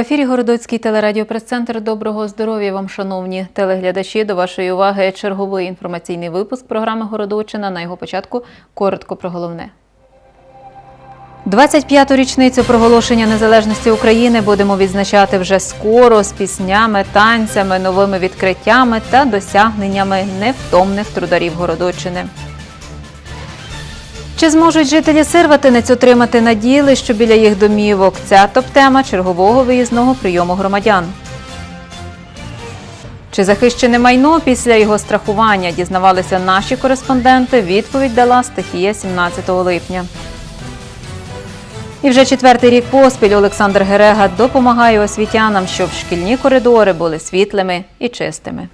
ефірі Городоцький телерадіопрес-центр. Доброго здоров'я вам, шановні телеглядачі. До вашої уваги черговий інформаційний випуск програми Городочина. На його початку коротко про головне. 25-ту річницю проголошення незалежності України будемо відзначати вже скоро з піснями, танцями, новими відкриттями та досягненнями невтомних трударів Городочини. Чи зможуть жителі Сирватинець отримати наділи, що біля їх домівок? Ця топ-тема чергового виїзного прийому громадян. Чи захищене майно після його страхування? Дізнавалися наші кореспонденти. Відповідь дала стихія 17 липня. І вже четвертий рік поспіль Олександр Герега допомагає освітянам, щоб шкільні коридори були світлими і чистими.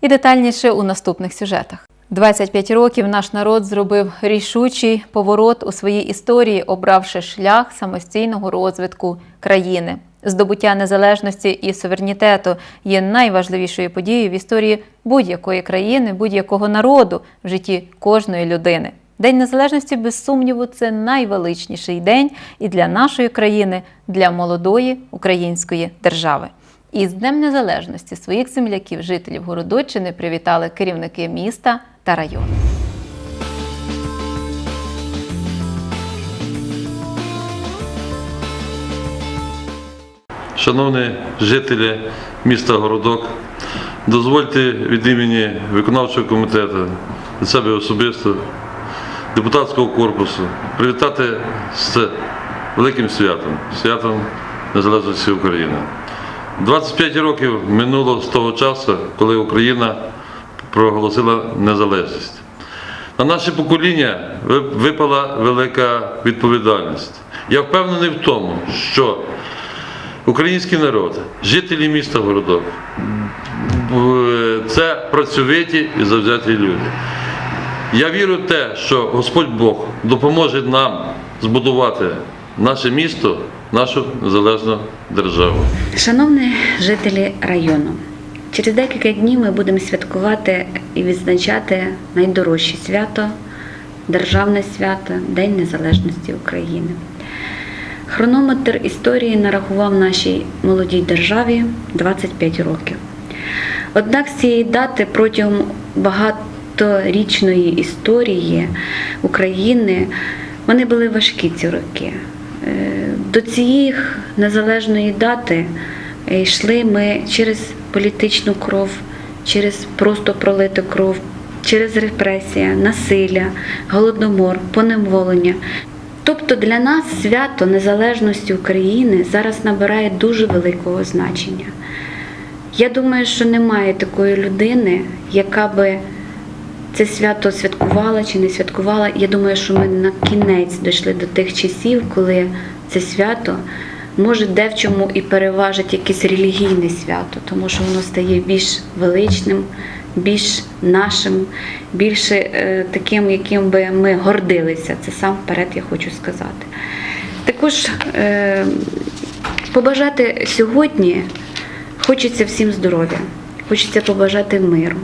І детальніше у наступних сюжетах. 25 років наш народ зробив рішучий поворот у своїй історії, обравши шлях самостійного розвитку країни. Здобуття незалежності і суверенітету є найважливішою подією в історії будь-якої країни, будь-якого народу в житті кожної людини. День незалежності, без сумніву, це найвеличніший день і для нашої країни, для молодої української держави. І з Днем Незалежності своїх земляків, жителів Городоччини, привітали керівники міста та району. Шановні жителі міста Городок, дозвольте від імені виконавчого комітету, від себе особисто, депутатського корпусу привітати з великим святом, святом Незалежності України. 25 років минуло з того часу, коли Україна проголосила незалежність. На наше покоління випала велика відповідальність. Я впевнений в тому, що Український народ, жителі міста Городок, це працьовиті і завзяті люди. Я вірю в те, що Господь Бог допоможе нам збудувати наше місто, нашу незалежну державу. Шановні жителі району, через декілька днів ми будемо святкувати і відзначати найдорожче свято, державне свято День Незалежності України. Хронометр історії нарахував нашій молодій державі 25 років. Однак з цієї дати протягом багаторічної історії України вони були важкі ці роки. Е, До цієї незалежної дати йшли ми через політичну кров, через просто пролиту кров, через репресія, насилля, голодомор, поневолення. Тобто для нас свято Незалежності України зараз набирає дуже великого значення. Я думаю, що немає такої людини, яка би це свято святкувала чи не святкувала. Я думаю, що ми на кінець дійшли до тих часів, коли це свято може де в чому і переважить якесь релігійне свято, тому що воно стає більш величним, більш нашим, більше е, таким, яким би ми гордилися. Це сам вперед я хочу сказати. Також е, побажати сьогодні хочеться всім здоров'я, хочеться побажати миру.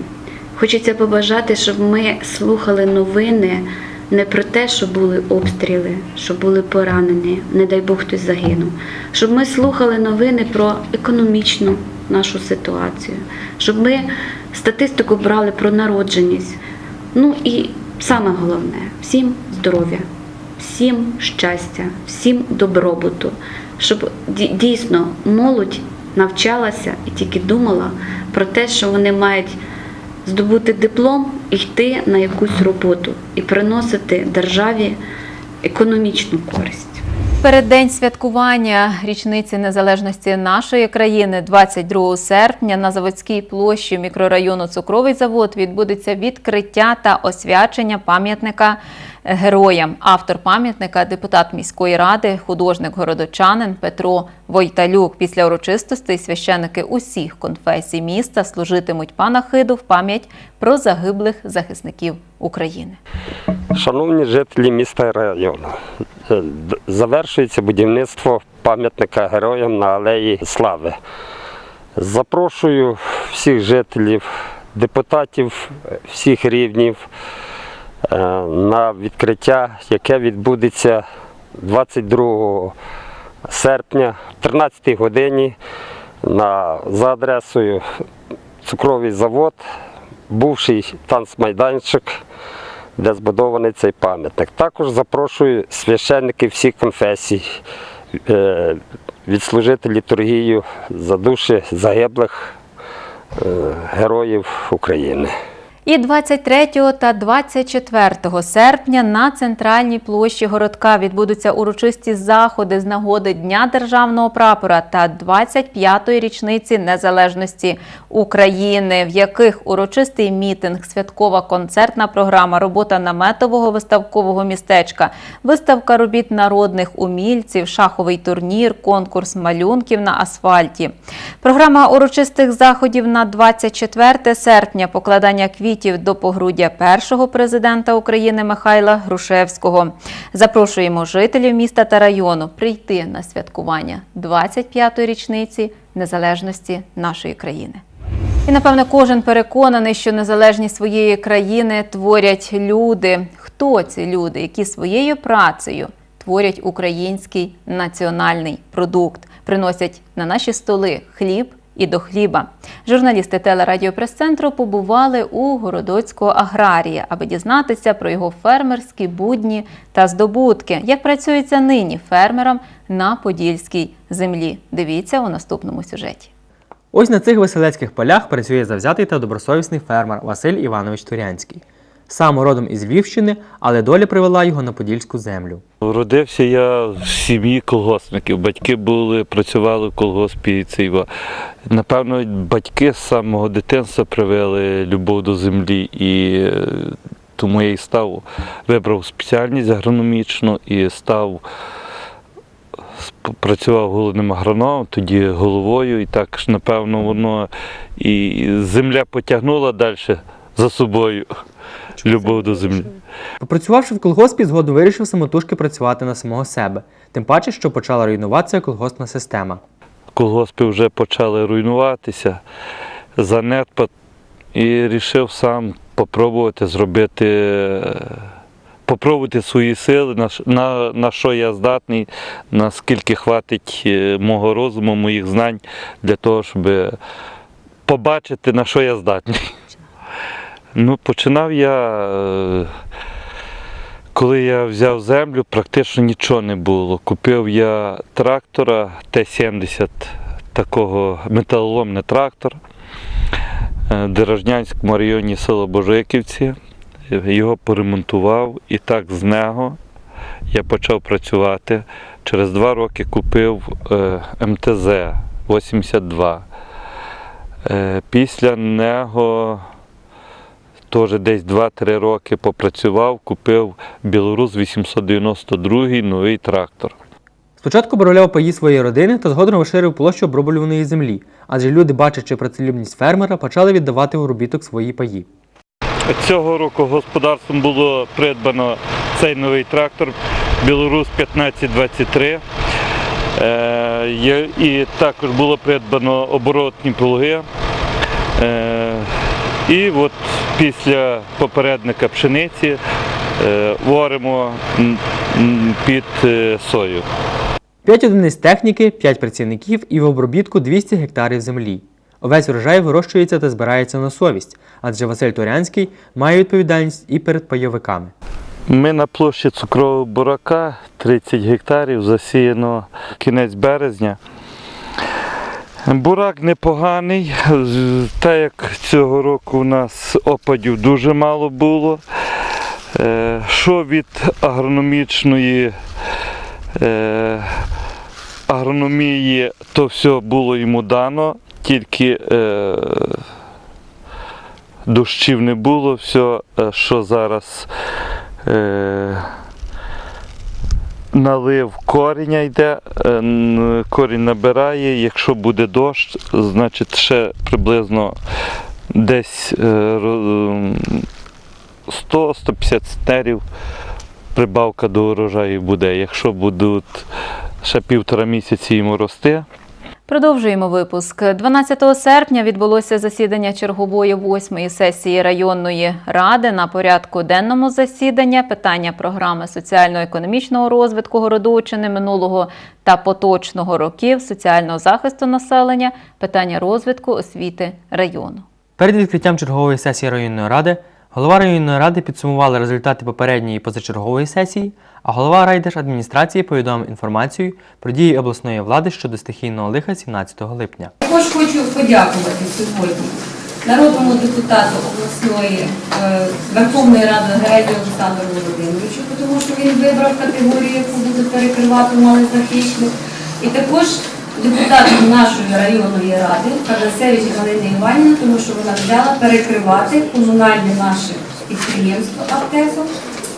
Хочеться побажати, щоб ми слухали новини не про те, що були обстріли, що були поранені, не дай Бог хтось загинув. Щоб ми слухали новини про економічну нашу ситуацію, щоб ми статистику брали про народженість. Ну і саме головне всім здоров'я, всім щастя, всім добробуту, щоб дійсно молодь навчалася і тільки думала про те, що вони мають здобути диплом і йти на якусь роботу і приносити державі економічну користь. Перед день святкування річниці незалежності нашої країни 22 серпня на заводській площі мікрорайону Цукровий завод відбудеться відкриття та освячення пам'ятника героям. Автор пам'ятника депутат міської ради, художник городочанин Петро Войталюк. Після урочистостей священики усіх конфесій міста служитимуть панахиду в пам'ять про загиблих захисників України. Шановні жителі міста і району, е, завершується будівництво пам'ятника героям на Алеї Слави. Запрошую всіх жителів, депутатів всіх рівнів на відкриття, яке відбудеться 22 серпня, в 13 годині на, за адресою цукровий завод, бувший танцмайданчик, де збудований цей пам'ятник. Також запрошую священників всіх конфесій е, відслужити літургію за душі загиблих е, героїв України. І 23 та 24 серпня на центральній площі городка відбудуться урочисті заходи з нагоди Дня державного прапора та 25-ї річниці незалежності України, в яких урочистий мітинг, святкова концертна програма, робота наметового виставкового містечка, виставка робіт народних умільців, шаховий турнір, конкурс малюнків на асфальті. Програма урочистих заходів на 24 серпня, покладання квітів до погруддя першого президента України Михайла Грушевського. Запрошуємо жителів міста та району прийти на святкування 25-ї річниці незалежності нашої країни. І напевно кожен переконаний, що незалежність своєї країни творять люди. Хто ці люди, які своєю працею творять український національний продукт, приносять на наші столи хліб і до хліба. Журналісти телерадіопрес-центру побували у городоцького аграрія, аби дізнатися про його фермерські будні та здобутки, як працюється нині фермерам на подільській землі. Дивіться у наступному сюжеті. Ось на цих веселецьких полях працює завзятий та добросовісний фермер Василь Іванович Турянський. Сам родом із Львівщини, але доля привела його на подільську землю. Родився я в сім'ї колгоспників. Батьки були, працювали в колгоспі Цейва. Напевно, батьки з самого дитинства привели любов до землі, і е, тому я і став, вибрав спеціальність агрономічну і став працював головним агрономом, тоді головою, і так напевно, воно і земля потягнула далі за собою. Любов до землі. Попрацювавши в колгоспі, згодом вирішив самотужки працювати на самого себе, тим паче, що почала руйнуватися колгоспна система. колгоспи вже почали руйнуватися, занедпад, і вирішив сам попробувати зробити, попробувати свої сили, на, на, на що я здатний, наскільки хватить е, мого розуму, моїх знань для того, щоб побачити, на що я здатний. Ну, починав я. е, коли я взяв землю, практично нічого не було. Купив я трактора Т-70, такого металоломний трактор е, в Дорожнянському районі села Божиківці. Його поремонтував і так з нього я почав працювати. Через два роки купив е, МТЗ 82. Е, Після нього теж десь 2-3 роки попрацював, купив Білорус 892 новий трактор. Спочатку обробляв паї своєї родини та згодом розширив площу оброблюваної землі, адже люди, бачачи працелюбність фермера, почали віддавати в робіток свої паї. Цього року господарством було придбано цей новий трактор Білорус 1523. Е, і також було придбано оборотні плуги. І от після попередника пшениці е, варимо під е, сою. 5 одиниць техніки, 5 працівників і в обробітку 200 гектарів землі. Увесь врожай вирощується та збирається на совість, адже Василь Турянський має відповідальність і перед пайовиками. Ми на площі цукрового бурака 30 гектарів засіяно кінець березня. Бурак непоганий, так як цього року у нас опадів дуже мало було. Е, Що від агрономічної е, агрономії, то все було йому дано, тільки е, дощів не було, все, що зараз налив коріння йде, е, корінь набирає. Якщо буде дощ, значить ще приблизно десь е, 100-150 центнерів прибавка до урожаю буде. Якщо будуть ще півтора місяці йому рости, Продовжуємо випуск. 12 серпня відбулося засідання чергової восьмої сесії районної ради. На порядку денному засідання питання програми соціально-економічного розвитку Городочини минулого та поточного років, соціального захисту населення, питання розвитку освіти району. Перед відкриттям чергової сесії районної ради голова районної ради підсумувала результати попередньої позачергової сесії, а голова райдержадміністрації повідомив інформацію про дії обласної влади щодо стихійного лиха 17 липня. Також хочу подякувати сьогодні народному депутату обласної е, Верховної Ради Гереді Олександру Володимировичу, тому що він вибрав категорію, яку буде перекривати малозахищених. І також депутату нашої районної ради Кадасевич Галини Іванівни, тому що вона взяла перекривати комунальне наше підприємство аптеку,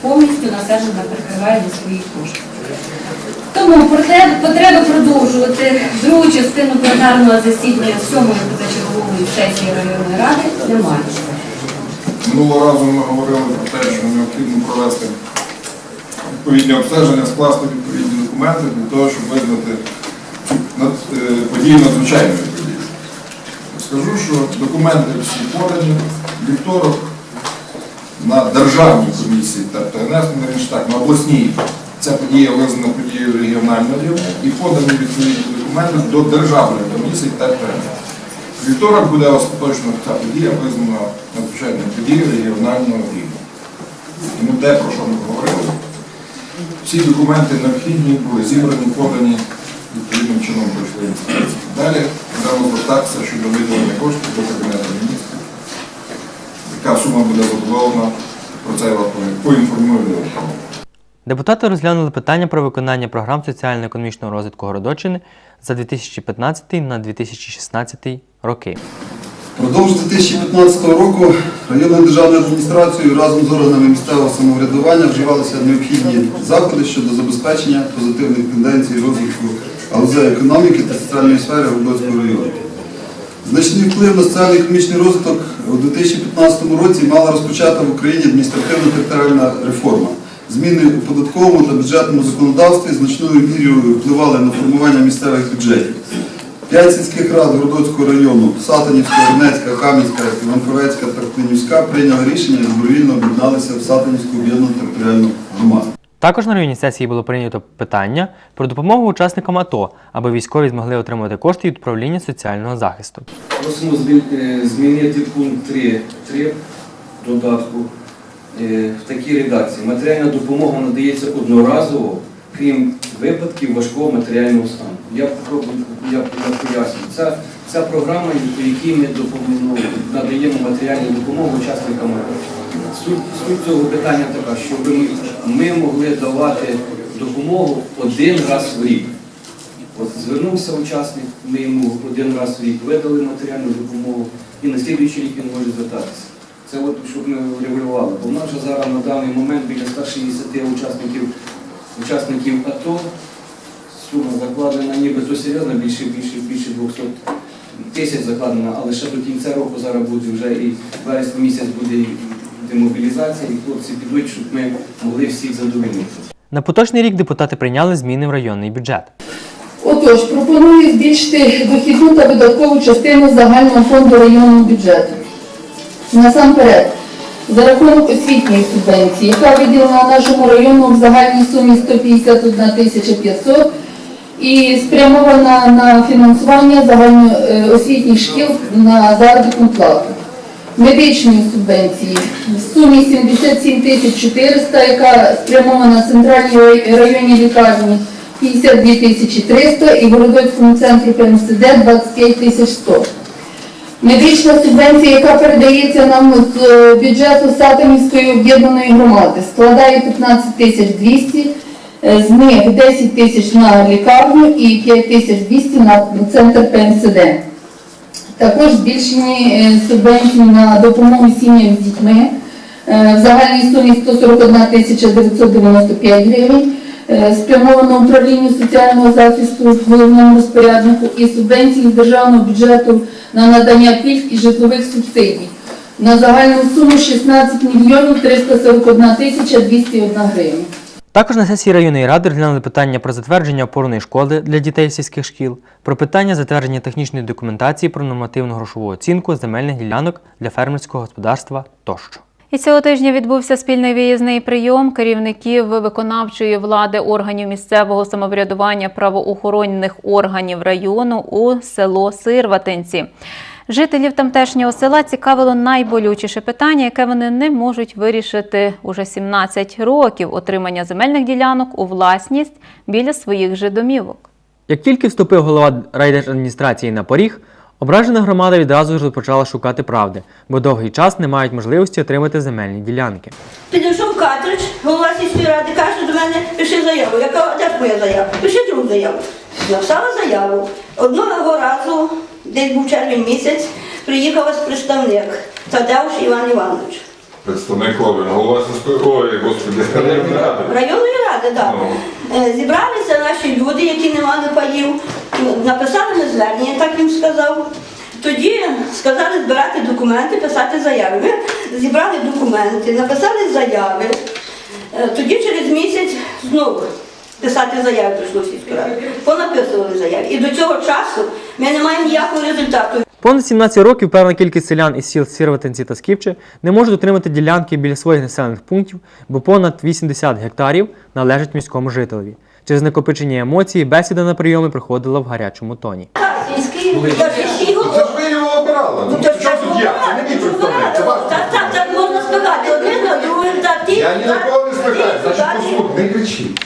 повністю населення перекриває за свої кошти. Тому потреби продовжувати другу частину пленарного засідання сьомої позачергової сесії районної ради немає. Минулого разу ми говорили про те, що необхідно провести відповідні обстеження, скласти відповідні документи для того, щоб визнати над- е, подію надзвичайною подією. Скажу, що документи всі подані. Вівторок на державній комісії тобто ТНС, так, на обласній ця подія визнана подією регіонального рівня і подані відповідні документи до державної комісії та ТНС. Вівторок буде остаточно ця подія визнана надзвичайною подією регіонального рівня. Тому те, про що ми говорили, всі документи необхідні були зібрані, подані відповідним чином пройшли інспекції. Далі будемо звертатися щодо виділення коштів до Кабінету міністрів. Яка сума буде задоволена, про це я вас поінформую. Депутати розглянули питання про виконання програм соціально-економічного розвитку Городочини за 2015 на 2016 роки. Продовж 2015 року районною державною адміністрацією разом з органами місцевого самоврядування вживалися необхідні заходи щодо забезпечення позитивних тенденцій розвитку галузей економіки та соціальної сфери Городоцького району. Значний вплив на соціально-економічний розвиток у 2015 році мала розпочата в Україні адміністративно-територіальна реформа. Зміни у податковому та бюджетному законодавстві значною мірою впливали на формування місцевих бюджетів. П'ять сільських рад Городоцького району Сатанівська, Орнецька, Кам'янська, Іванковецька та Клинівська прийняли рішення і добровільно об'єдналися в Сатанівську об'єднану територіальну громаду. Також на районній сесії було прийнято питання про допомогу учасникам АТО, аби військові змогли отримати кошти від управління соціального захисту. Просимо е, змінити пункт 3, 3 додатку е, в такій редакції. Матеріальна допомога надається одноразово, крім випадків важкого матеріального стану. Я попробую я, я поясню. Ця, ця програма, по якій ми надаємо матеріальну допомогу учасникам АТО. Суть, суть цього питання така, щоб ми, могли давати допомогу один раз в рік. От звернувся учасник, ми йому один раз в рік видали матеріальну допомогу, і на слідуючий рік він може звертатися. Це от щоб ми регулювали. Бо в нас вже зараз на даний момент біля 160 учасників, учасників АТО. Сума закладена нібито серйозно, більше, більше, більше 200 тисяч закладена, але ще до кінця року зараз буде вже і вересня місяць буде і демобілізація, і хлопці підуть, щоб ми могли всіх задовольнити. На поточний рік депутати прийняли зміни в районний бюджет. Отож, пропоную збільшити дохідну та видаткову частину загального фонду районного бюджету. Насамперед, за рахунок освітньої субвенції, яка виділена нашому району в загальній сумі 151 тисяча 500 і спрямована на фінансування загальноосвітніх шкіл на заробітну плату. Медичної субвенції в сумі 77 тисяч 400, яка спрямована на центральній районній лікарні 52 тисячі 300 і в Городоцькому центрі ПМСД 25 тисяч 100. Медична субвенція, яка передається нам з е, бюджету Сатанівської об'єднаної громади, складає 15 тисяч 200, е, з них 10 тисяч на лікарню і 5 тисяч 200 на центр ПМСД. Також збільшені е, субвенції на допомогу сім'ям з дітьми. Е, в загальній сумі 141 тисяча 995 гривень, е, спрямовано управлінню соціального захисту головному розпоряднику і субвенції з державного бюджету на надання пільг і житлових субсидій. На загальну суму 16 мільйонів 341 тисяча 201 гривень. Також на сесії районної ради розглянули питання про затвердження опорної школи для дітей сільських шкіл, про питання затвердження технічної документації про нормативну грошову оцінку земельних ділянок для фермерського господарства тощо. І цього тижня відбувся спільний виїзний прийом керівників виконавчої влади органів місцевого самоврядування правоохоронних органів району у село Сирватинці. Жителів тамтешнього села цікавило найболючіше питання, яке вони не можуть вирішити уже 17 років отримання земельних ділянок у власність біля своїх же домівок. Як тільки вступив голова райдержадміністрації на поріг, ображена громада відразу ж почала шукати правди, бо довгий час не мають можливості отримати земельні ділянки. Підійшов Катрич, голова сільської ради, каже до мене, пиши заяву. Я кажу, де ж моя заява? Пиши другу заяву. Написала заяву. Одного разу, десь був червень місяць, приїхав ось представник Тадеуш Іван Іванович. Представник Ловин, голова сільської ой, господи, районної ради. Районної ради, так. Ну. Е, Зібралися наші люди, які не мали паїв, написали ми звернення, так їм сказав. Тоді сказали збирати документи, писати заяви. Ми зібрали документи, написали заяви. Е, Тоді через місяць знову писати заяви прийшло в сільську раду. Понаписували заяви. І до цього часу ми не маємо ніякого результату. Понад 17 років певна кількість селян із сіл Сірватинці та Скіпче не можуть отримати ділянки біля своїх населених пунктів, бо понад 80 гектарів належать міському жителеві. Через накопичення емоцій бесіда на прийоми проходила в гарячому тоні. Сільський сільський Ну, Це ж ви його обирали. Ну, Ну, що тут я? Це не мій представник, це ваш. Так, так, так можна спихати один на другий, так, ті. Я ні на кого не спихаю, ті, значить послухай, не кричіть.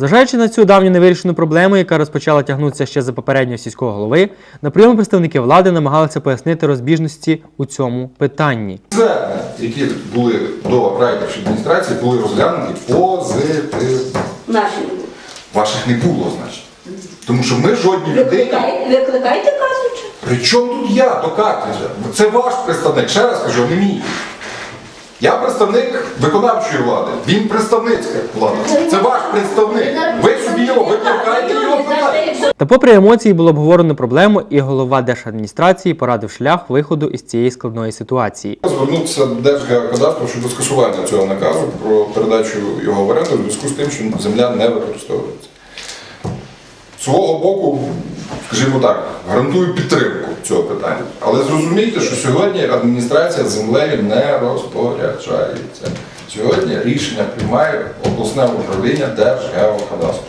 Зважаючи на цю давню невирішену проблему, яка розпочала тягнутися ще за попереднього сільського голови, на прийомі представники влади намагалися пояснити розбіжності у цьому питанні. Звернення, які були до райдержадміністрації, були розглянуті позитивно. Наші. Ваших не було, значить. Тому що ми жодній людині. Викликайте, викликайте кажучи. При чому тут я до Картриджа? Це ваш представник, ще раз кажу, не мій. Я представник виконавчої влади, він представницька влада. Це ваш представник. Ви собі його викликаєте його питаєте. Та попри емоції було обговорено проблему, і голова держадміністрації порадив шлях виходу із цієї складної ситуації. Звернутися до Держгеокадастру щодо скасування цього наказу про передачу його в оренду в зв'язку з тим, що земля не використовується. Свого боку, скажімо так, гарантую підтримку цього питання. Але зрозумійте, що сьогодні адміністрація землею не розпоряджається. Сьогодні рішення приймає обласне управління Держгеокадастру.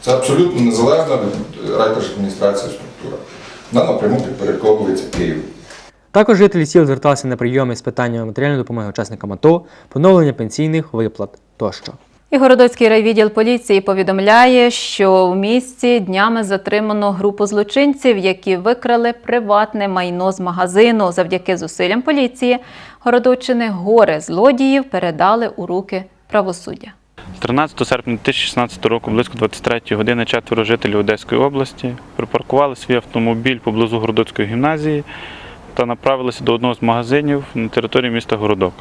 Це абсолютно незалежна від райдержадміністрації структура. Вона напряму підпорядковується Києву. Також жителі сіл зверталися на прийоми з питаннями матеріальної допомоги учасникам АТО, поновлення пенсійних виплат тощо. І Городоцький райвідділ поліції повідомляє, що в місті днями затримано групу злочинців, які викрали приватне майно з магазину. Завдяки зусиллям поліції Городоччини гори злодіїв передали у руки правосуддя. 13 серпня 2016 року, близько 23 години, четверо жителів Одеської області припаркували свій автомобіль поблизу Городоцької гімназії та направилися до одного з магазинів на території міста Городок.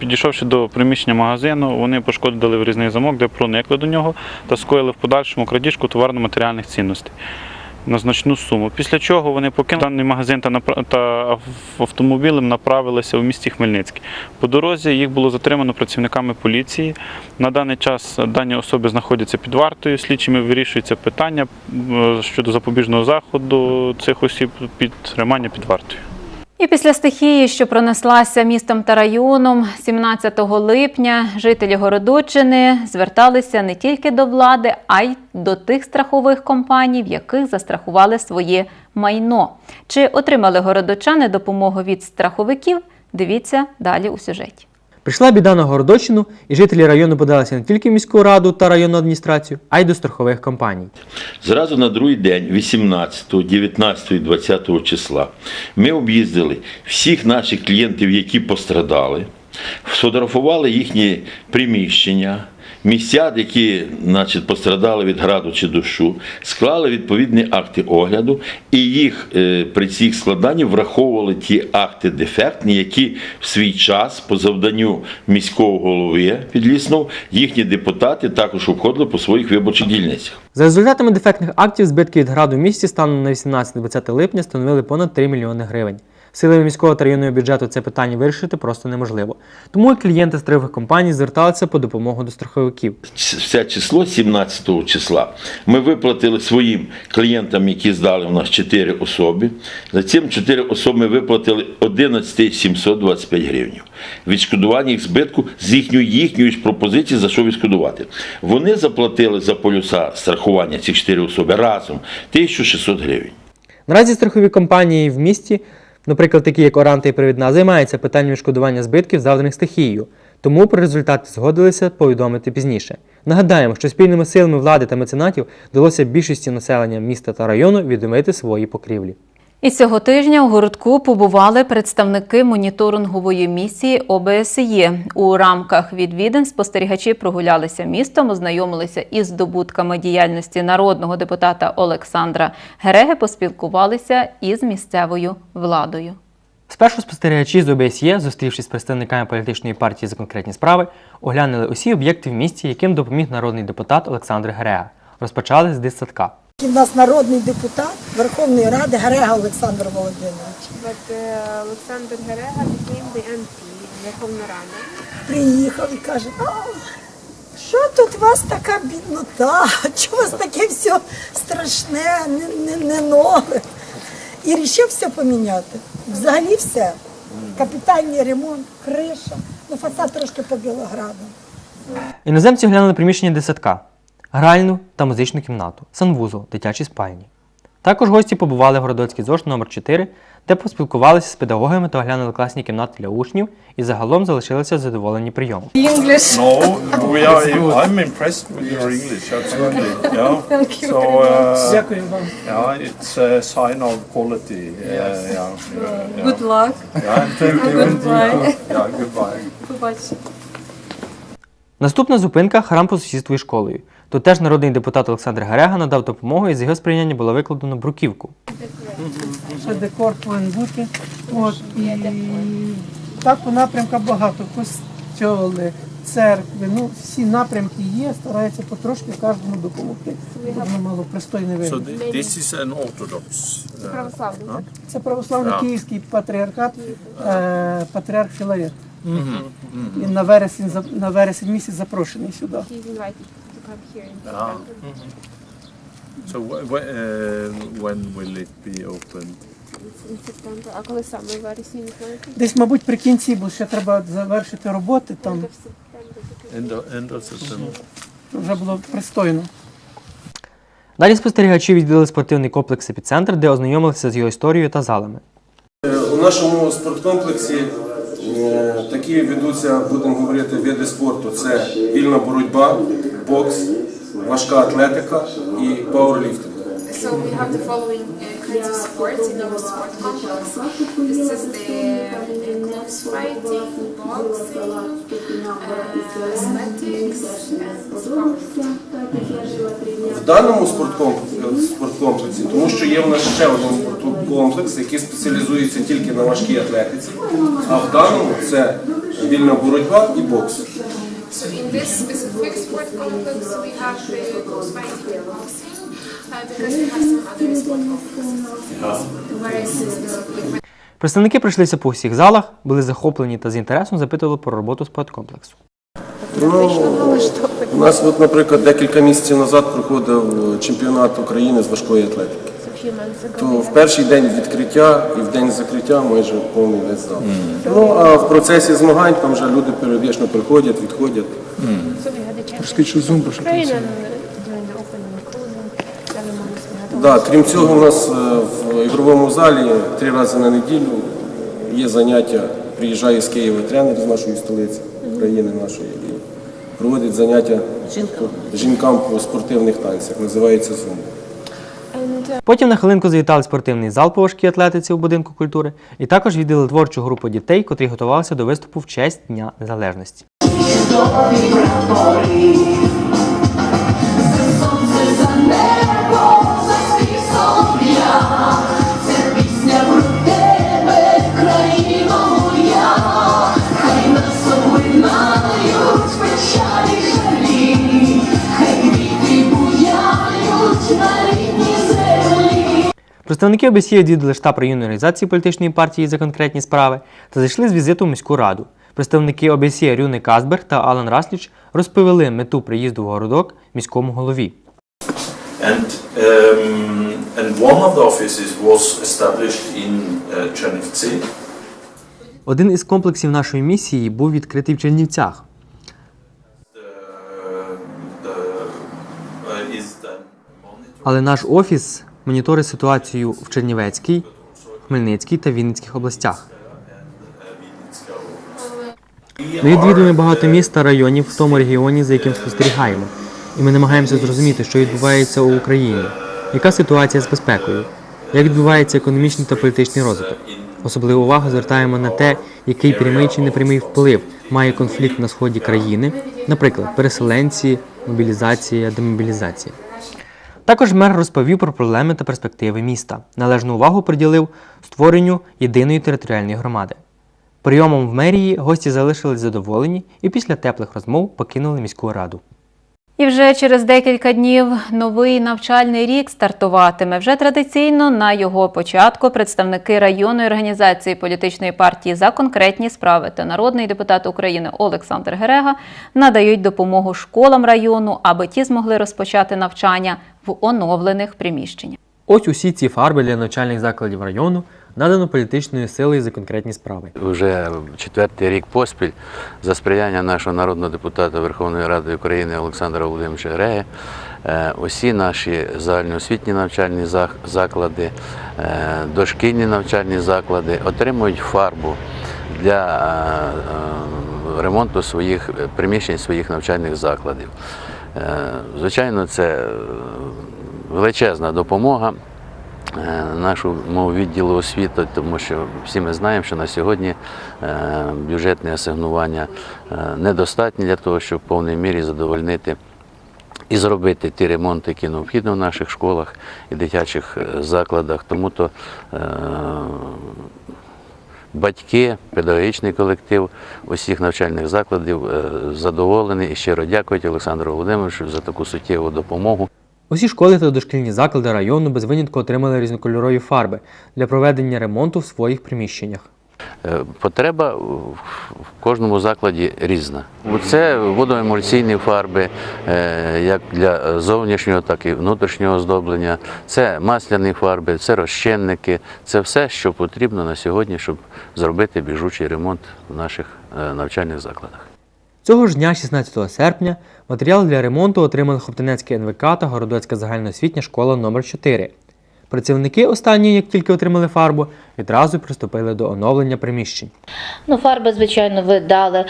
Підійшовши до приміщення магазину, вони пошкодили врізний замок, де проникли до нього та скоїли в подальшому крадіжку товарно-матеріальних цінностей на значну суму. Після чого вони покинули даний магазин та, автомобілем направилися у місті Хмельницький. По дорозі їх було затримано працівниками поліції. На даний час дані особи знаходяться під вартою. Слідчими вирішується питання е, щодо запобіжного заходу цих осіб під тримання під вартою. І після стихії, що пронеслася містом та районом, 17 липня жителі Городоччини зверталися не тільки до влади, а й до тих страхових компаній, в яких застрахували своє майно. Чи отримали городочани допомогу від страховиків? Дивіться далі у сюжеті. Прийшла біда на Городочину, і жителі району подалися не тільки в міську раду та районну адміністрацію, а й до страхових компаній. Зразу на другий день, 18, 19 і 20 числа, ми об'їздили всіх наших клієнтів, які пострадали, сфотографували їхні приміщення, місця, які значить, пострадали від граду чи дощу, склали відповідні акти огляду, і їх е, при цих складанні враховували ті акти дефектні, які в свій час по завданню міського голови підліснув, їхні депутати також обходили по своїх виборчих дільницях. За результатами дефектних актів збитки від граду в місті станом на 18-20 липня становили понад 3 мільйони гривень. Силами міського та районного бюджету це питання вирішити просто неможливо. Тому і клієнти страхових компаній зверталися по допомогу до страховиків. все число 17 числа ми виплатили своїм клієнтам, які здали у нас 4 особи. За цим 4 особи ми виплатили 11 725 гривень. Відшкодування їх збитку з їхньої їхньої ж пропозиції, за що відшкодувати. Вони заплатили за полюса страхування цих 4 особи разом 1600 гривень. Наразі страхові компанії в місті, наприклад, такі як Оранта і Привідна, займаються питанням відшкодування збитків, завданих стихією. Тому про результати згодилися повідомити пізніше. Нагадаємо, що спільними силами влади та меценатів вдалося більшості населення міста та району відомити свої покрівлі. І цього тижня у городку побували представники моніторингової місії ОБСЄ. У рамках відвідин спостерігачі прогулялися містом, ознайомилися із здобутками діяльності народного депутата Олександра Гереги, поспілкувалися із місцевою владою. Спершу спостерігачі з ОБСЄ, зустрівшись з представниками політичної партії за конкретні справи, оглянули усі об'єкти в місті, яким допоміг народний депутат Олександр Герега. Розпочали з дитсадка. У нас народний депутат Верховної Ради Герега Олександр Володимирович. But uh, Олександр Герега became the MP Верховна Рада. Приїхав і каже, а що тут у вас така біднота? Чого у вас таке все страшне, не, не, не нове? І вирішив все поміняти. Взагалі все. Капітальний ремонт, криша, ну фасад трошки по Білограду. Іноземці оглянули приміщення дитсадка, гральну та музичну кімнату, санвузол, дитячі спальні. Також гості побували в Городоцький ЗОЖ номер 4 де поспілкувалися з педагогами та оглянули класні кімнати для учнів і загалом залишилися задоволені прийомом. English. No, we are. I'm impressed with your English. Absolutely. Yeah. Thank you So, very much. uh, Дякую вам. yeah, it's a sign of quality. Uh, yeah, yeah. Good luck. Yeah, thank you. Goodbye. Yeah, goodbye. Побачимо. Наступна зупинка храм по сусідству із школою. Тут теж народний депутат Олександр Герега надав допомогу і з його сприяння було викладено бруківку. Ще декор повинен бути. От, і так по напрямках багато. Костьоли, церкви, ну всі напрямки є, стараються потрошки кожному допомогти. Воно мало пристойний вигляд. this is an Orthodox. Uh, Православний, huh? Це православний київський патріархат, е, патріарх Філарет. Він на вересень, на вересень місяць запрошений сюди. Come here in Ah. September. So wh- wh- uh, when will it be opened? А коли саме в вересні не знаєте? Десь, мабуть, при кінці, бо ще треба завершити роботи, там End of, September. вже було пристойно. Далі спостерігачі відвідали спортивний комплекс «Епіцентр», де ознайомилися з його історією та залами. У нашому спорткомплексі е, такі ведуться, будемо говорити, види спорту. Це вільна боротьба, бокс, важка атлетика і пауерліфтинг. So we have the following uh, kinds of sports in our sport complex. This is the uh, close fighting, boxing, uh, athletics, and. В даному спорткомплексі, спорткомплексі, тому що є в нас ще один спорткомплекс, який спеціалізується тільки на важкій атлетиці, а в даному це вільна боротьба і бокс. So in this specific sport complex, we have the close fighting and boxing, uh, because we have some other sport complexes. Whereas specifically Представники пройшлися по всіх залах, були захоплені та з інтересом запитували про роботу спорткомплексу. Ну, у нас, от, наприклад, декілька місяців назад проходив чемпіонат України з важкої атлетики. То в перший день відкриття і в день закриття майже повний весь зал. Ну а в процесі змагань там вже люди періодично приходять, відходять. Розкажіть, що зумба, had Да, крім цього, у нас е, в ігровому залі три рази на неділю є заняття. Приїжджає з Києва тренер з нашої столиці, країни нашої, і проводить заняття жінкам по спортивних танцях. Називається Зумба. Потім на хвилинку завітали спортивний зал по важкій атлетиці у будинку культури і також віддали творчу групу дітей, котрі готувалися до виступу в честь Дня Незалежності. Представники ОБСЄ відвідали штаб районної організації політичної партії за конкретні справи та зайшли з візиту в міську раду. Представники ОБСЄ Рюни Казберг та Алан Расліч розповіли мету приїзду в городок міському голові. And, um, and one of the offices was established in uh, Chernivtsi. Один із комплексів нашої місії був відкритий в Чернівцях. Uh, Але наш офіс моніторить ситуацію в Чернівецькій, Хмельницькій та Вінницьких областях. Ми відвідуємо багато міст та районів в тому регіоні, за яким спостерігаємо, і ми намагаємося зрозуміти, що відбувається у Україні, яка ситуація з безпекою, як відбувається економічний та політичний розвиток. Особливу увагу звертаємо на те, який прямий чи непрямий вплив має конфлікт на сході країни, наприклад, переселенці, мобілізація, демобілізація. Також мер розповів про проблеми та перспективи міста. Належну увагу приділив створенню єдиної територіальної громади. Прийомом в мерії гості залишились задоволені і після теплих розмов покинули міську раду. І вже через декілька днів новий навчальний рік стартуватиме. Вже традиційно на його початку представники районної організації політичної партії за конкретні справи та народний депутат України Олександр Герега надають допомогу школам району, аби ті змогли розпочати навчання в оновлених приміщеннях. Ось усі ці фарби для навчальних закладів району надано політичною силою за конкретні справи. Вже четвертий рік поспіль за сприяння нашого народного депутата Верховної Ради України Олександра Володимировича Греги е, усі наші загальноосвітні навчальні заклади, е, дошкільні навчальні заклади отримують фарбу для е, ремонту своїх приміщень своїх навчальних закладів. Звичайно, це величезна допомога е, нашому відділу освіти, тому що всі ми знаємо, що на сьогодні е, бюджетні асигнування е, недостатні для того, щоб в повній мірі задовольнити і зробити ті ремонти, які необхідні в наших школах і дитячих закладах. Тому то батьки, педагогічний колектив усіх навчальних закладів задоволені і щиро дякують Олександру Володимировичу за таку суттєву допомогу. Усі школи та дошкільні заклади району без винятку отримали різнокольорові фарби для проведення ремонту в своїх приміщеннях. Е, Потреба в кожному закладі різна. Це водоемульсійні фарби, е, як для зовнішнього, так і внутрішнього оздоблення. Це масляні фарби, це розчинники. Це все, що потрібно на сьогодні, щоб зробити біжучий ремонт в наших е, навчальних закладах. Цього ж дня, 16 серпня, матеріал для ремонту отримали Хоптинецький НВК та Городоцька загальноосвітня школа номер 4 Працівники останньої, як тільки отримали фарбу, відразу приступили до оновлення приміщень. Ну, фарби, звичайно, ви дали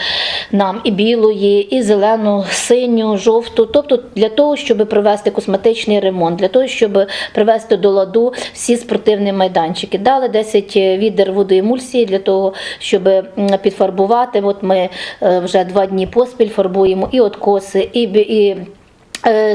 нам і білої, і зелену, синю, жовту. Тобто для того, щоб провести косметичний ремонт, для того, щоб привести до ладу всі спортивні майданчики. Дали 10 відер водоемульсії для того, щоб підфарбувати. От ми е, вже два дні поспіль фарбуємо і откоси, і, і е,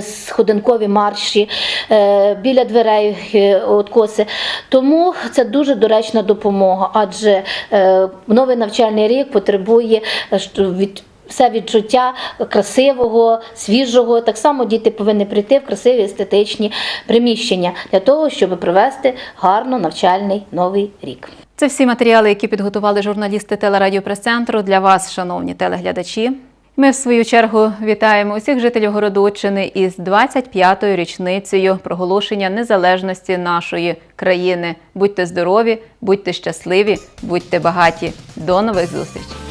сходинкові марші е, біля дверей е, откоси. Тому це дуже доречна допомога, адже е, новий навчальний рік потребує е, від. Все відчуття красивого, свіжого. Так само діти повинні прийти в красиві естетичні приміщення для того, щоб провести гарно навчальний новий рік. Це всі матеріали, які підготували журналісти телерадіопрес-центру для вас, шановні телеглядачі. Ми, в свою чергу, вітаємо усіх жителів Городоччини із 25-ю річницею проголошення незалежності нашої країни. Будьте здорові, будьте щасливі, будьте багаті. До нових зустрічей!